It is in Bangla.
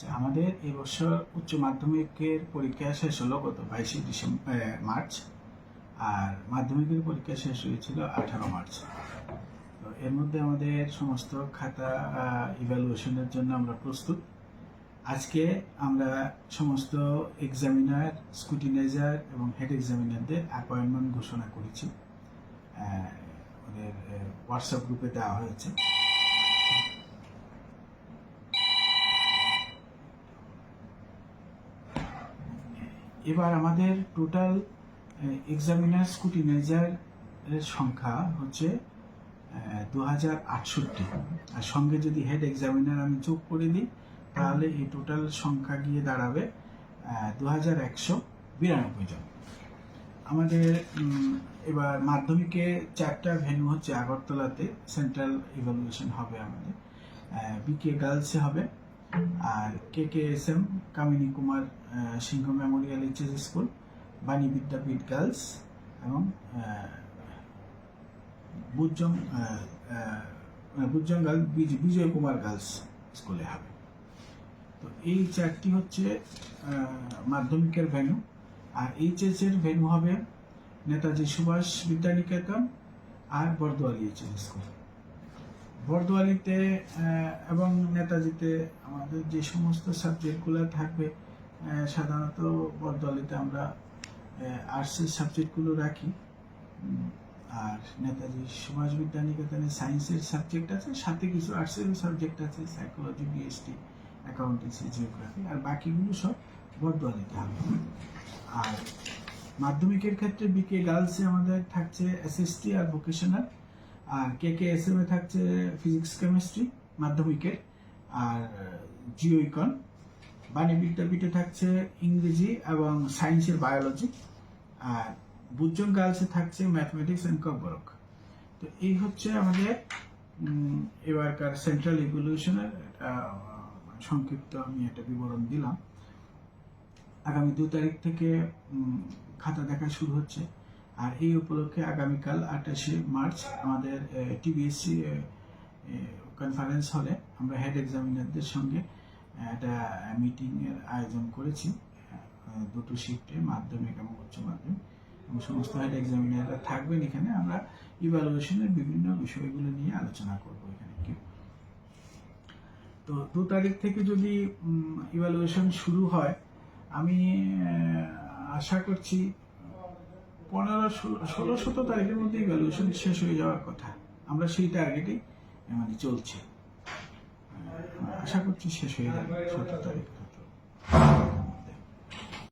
আচ্ছা আমাদের এবছর উচ্চ মাধ্যমিকের পরীক্ষা শেষ হলো গত বাইশে ডিসেম্বর মার্চ। আর মাধ্যমিকের পরীক্ষা শেষ হয়েছিল আঠারো মার্চ। তো এর মধ্যে আমাদের সমস্ত খাতা ইভ্যালুয়েশনের জন্য আমরা প্রস্তুত। আজকে আমরা সমস্ত এক্সামিনার স্কুটিনাইজার এবং হেড এক্সামিনারদের অ্যাপয়েন্টমেন্ট ঘোষণা করেছি। ওদের হোয়াটসঅ্যাপ গ্রুপে দেওয়া হয়েছে। এবার আমাদের টোটাল এক্সামিনার স্কুটিনাইজার এর সংখ্যা হচ্ছে দু হাজার আটষট্টি। আর সঙ্গে যদি হেড এক্সামিনার আমি যোগ করে দিই, তাহলে এই টোটাল সংখ্যা গিয়ে দাঁড়াবে দু হাজার একশো বিরানব্বই জন। আমাদের এবার মাধ্যমিকে চারটা ভেন্যু হচ্ছে আগরতলাতে সেন্ট্রাল ইভ্যালুয়েশন হবে আমাদের বিকে গার্লসে হবে। আর K K S M Kamini Kumar Singha memorial HS school Bani Vidyapith girls এবং বুজ্জং বিজয় কুমার গার্লস স্কুলে হবে। তো এই চারটি হচ্ছে আহ, মাধ্যমিকের ভেন্যু আর এইচএস এর ভেন্যু হবে নেতাজি সুভাষ বিদ্যানিকেতন আর বরদোয়ালি এইচএস স্কুল বরদোয়ালিতে এবং নেতাজিতে আমাদের যে সমস্ত সাবজেক্টগুলো থাকবে সাধারণত বরদোয়ালিতে আমরা আর্টসের সাবজেক্টগুলো রাখি। আর নেতাজি সুভাষ বিদ্যানিকেতনে সায়েন্সের সাবজেক্ট আছে, সাথে কিছু আর্টসেরও সাবজেক্ট আছে সাইকোলজি বিএসটি অ্যাকাউন্টেন্সি জিওগ্রাফি আর বাকিগুলো সব বরদোয়ালিতে হবে। আর মাধ্যমিকের ক্ষেত্রে বিকে গার্লসে আমাদের থাকছে এসএসটি আর ভোকেশনাল আর কে কে এস এম এ থাকছে ফিজিক্স কেমিস্ট্রি মাধ্যমিকের, আর জিও ইকন বাণী বিদ্যাপীঠে থাকছে ইংরেজি এবং সায়েন্সের বায়োলজি আর বুজ্জন গার্লসে থাকছে ম্যাথমেটিক্স অ্যান্ড কম্পরক তো এই হচ্ছে আমাদের এবারকার সেন্ট্রাল ইভলিউশনের সংক্ষিপ্ত আমি একটা বিবরণ দিলাম। আগামী দু তারিখ থেকে খাতা দেখা শুরু হচ্ছে। আর এই উপলক্ষে আগামীকাল আঠাশে মার্চ আমাদের টিবিএসসি কনফারেন্স হলে আমরা হেড এক্সামিনারদের সঙ্গে একটা মিটিং এর আয়োজন করেছি দুটো শিফটে মাধ্যমিক এবং উচ্চ মাধ্যমিক। এবং সমস্ত হেড এক্সামিনাররা থাকবেন এখানে। আমরা ইভ্যালুয়েশনের বিভিন্ন বিষয়গুলো নিয়ে আলোচনা করব এখানে কি তো দু তারিখ থেকে যদি ইভ্যালুয়েশন শুরু হয়, আমি আশা করছি পনেরো ষোলো সতেরো তারিখের মধ্যে ভ্যালুয়েশন শেষ হয়ে যাওয়ার কথা। আমরা সেই টার্গেটে মানে চলছে। আশা করছি শেষ হয়ে যাবে সতেরো তারিখ